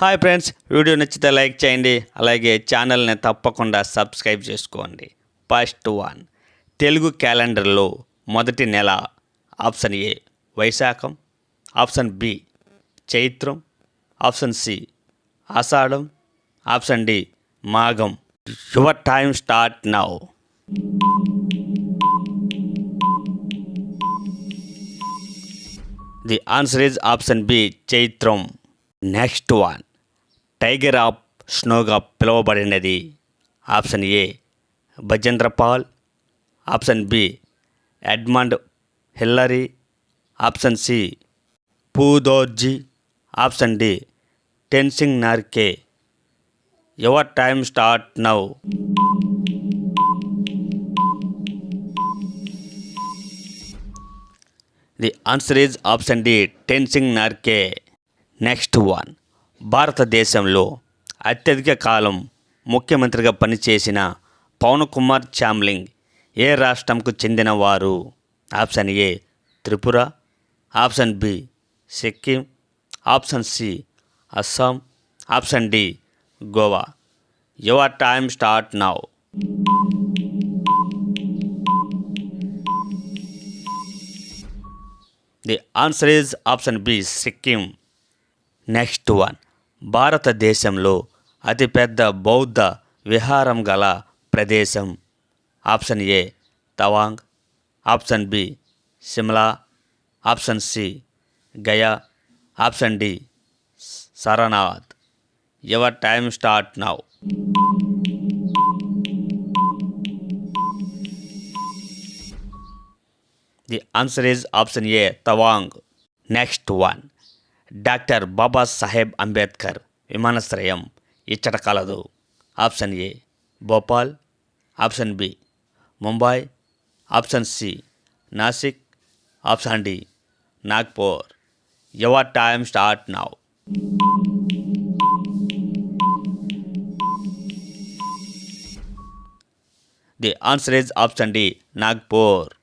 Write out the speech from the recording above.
Hi friends video నచ్చితే like చేయండి. అలాగే ఛానల్ని తప్పకుండా సబ్స్క్రైబ్ చేసుకోండి. ఫస్ట్ వన్ తెలుగు క్యాలెండర్లో మొదటి నెల option A Vaisakham. Option B చైత్రం. Option C Ashadham. Option D మాఘం. Your time start now the answer is option B చైత్రం. Next one tiger of స్నోగా పిలువబడినది. Option A Bachendri Pal. Option B Edmund Hillary. Option C Phu Dorji. Option D Tenzing Norgay. Your time start now. The answer is option D Tenzing Norgay. Next one. భారతదేశంలో అత్యధిక కాలం ముఖ్యమంత్రిగా పనిచేసిన పవన్ కుమార్ చామ్లింగ్ ఏ రాష్ట్రంకు చెందినవారు? Option A Tripura. Option B Sikkim. Option C Assam. Option D Goa. Your time start now. The answer is option B Sikkim. Next one. భారతదేశంలో అతిపెద్ద బౌద్ధ విహారం గల ప్రదేశం option A Tawang option B Shimla option C Gaya option D Sarnath. Your time start now. The answer is option A Tawang. Next one. Doctor Baba Saheb Ambedkar విమానాశ్రయం ఇచ్చట కలదు. Option A Bhopal. Option B Mumbai. Option C Nashik. Option D Nagpur. Your time start now. The answer is option D Nagpur.